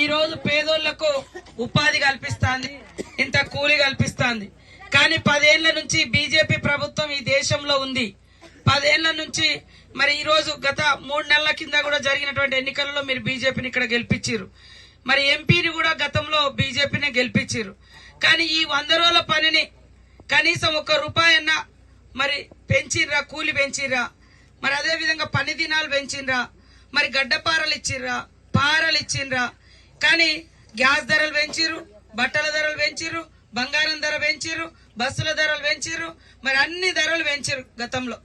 ఈ రోజు పేదోళ్ళకు ఉపాధి కల్పిస్తాంది ఇంత కూలి కల్పిస్తాంది. కానీ పదేళ్ళ నుంచి బీజేపీ ప్రభుత్వం ఈ దేశంలో ఉంది. పదేళ్ళ నుంచి మరి ఈ రోజు గత మూడు నెలల కింద కూడా జరిగినటువంటి ఎన్నికలలో మీరు బీజేపీని ఇక్కడ గెలిపించారు మరి ఎంపీని కూడా గతంలో బీజేపీనే గెలిపించారు కానీ ఈ వంద రోజుల పనిని కనీసం ఒక్క రూపాయన్న మరి పెంచిర్రా కూలి పెంచిర్రా? మరి అదే విధంగా పని దినాలు పెంచిర్రా? మరి గడ్డపారలు ఇచ్చిర్రా? పారలు ఇచ్చిండ్రా కానీ గ్యాస్ ధరలు పెంచిర్రు బట్టల ధరలు పెంచిర్రు బంగారం ధర పెంచిర్రు బస్సుల ధరలు పెంచిర్రు మరి అన్ని ధరలు పెంచిర్రు గతంలో.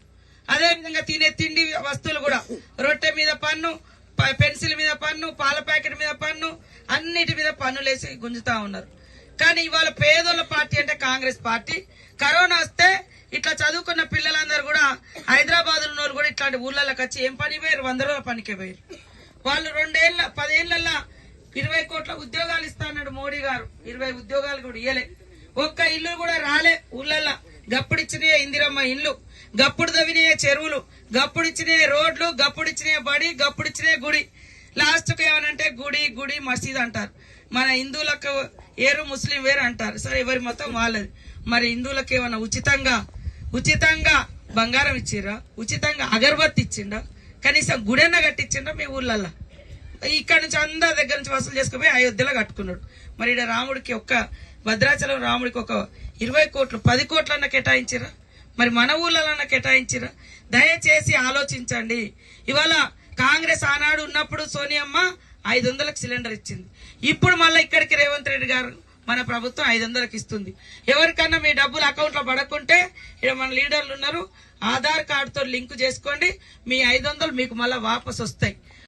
అదే విధంగా తినే తిండి వస్తువులు కూడా. రొట్టె మీద పన్ను పెన్సిల్ మీద పన్ను పాల ప్యాకెట్ మీద పన్ను అన్నిటి మీద పన్నులేసి గుంజుతా ఉన్నారు. కానీ ఇవాళ పేదోళ్ళ పార్టీ అంటే కాంగ్రెస్ పార్టీ. కరోనా వస్తే ఇట్లా చదువుకున్న పిల్లలందరూ కూడా హైదరాబాద్ ఉన్న వాళ్ళు కూడా ఇట్లాంటి ఊళ్ళలోకి వచ్చి ఏం పని పోయారు వంద రోజుల పనికి పోయారు వాళ్ళు రెండేళ్ళ పదేళ్ళలో ఇరవై కోట్ల ఉద్యోగాలు ఇస్తాడు మోడీ గారు. ఇరవై ఉద్యోగాలు కూడా ఇయ్యలే. ఒక్క ఇల్లు కూడా రాలే ఊళ్ళల్లో గప్పుడిచ్చినాయే ఇందిరమ్మ ఇల్లు గప్పుడు తవ్వినాయే చెరువులు గప్పుడిచ్చినే రోడ్లు గప్పుడిచ్చినే బడి గప్పుడిచ్చినే గుడి. లాస్ట్కు ఏమనంటే గుడి గుడి మసీద్ అంటారు. మన హిందువులకు ఏరు ముస్లిం వేరు అంటారు. సరే ఎవరి మొత్తం వాళ్ళది. మరి హిందువులకు ఏమన్నా ఉచితంగా ఉచితంగా బంగారం ఇచ్చిర్రా? ఉచితంగా అగరబత్తి ఇచ్చిండా? కనీసం గుడెన్న కట్టించిండ్రా మీ ఊర్లల్లో? ఇక్కడ నుంచి అందరి దగ్గర నుంచి వసూలు చేసుకుపోయి అయోధ్యలో కట్టుకున్నాడు. మరి ఈడ రాముడికి ఒక్క భద్రాచలం రాముడికి ఒక ఇరవై కోట్లు పది కోట్లన్నా కేటాయించరా? మరి మన ఊళ్ళలన్నా కేటాయించరా? దయచేసి ఆలోచించండి. ఇవాళ కాంగ్రెస్ ఆనాడు ఉన్నప్పుడు సోనియమ్మ ఐదు వందలకు సిలిండర్ ఇచ్చింది. ఇప్పుడు మళ్ళీ ఇక్కడికి రేవంత్ రెడ్డి గారు మన ప్రభుత్వం ఐదు వందలకు ఇస్తుంది. ఎవరికన్నా మీ డబ్బులు అకౌంట్లో పడకుంటే ఇక్కడ మన లీడర్లు ఉన్నారు. ఆధార్ కార్డుతో లింక్ చేసుకోండి. మీ ఐదు వందలు మీకు మళ్ళీ వాపసు వస్తాయి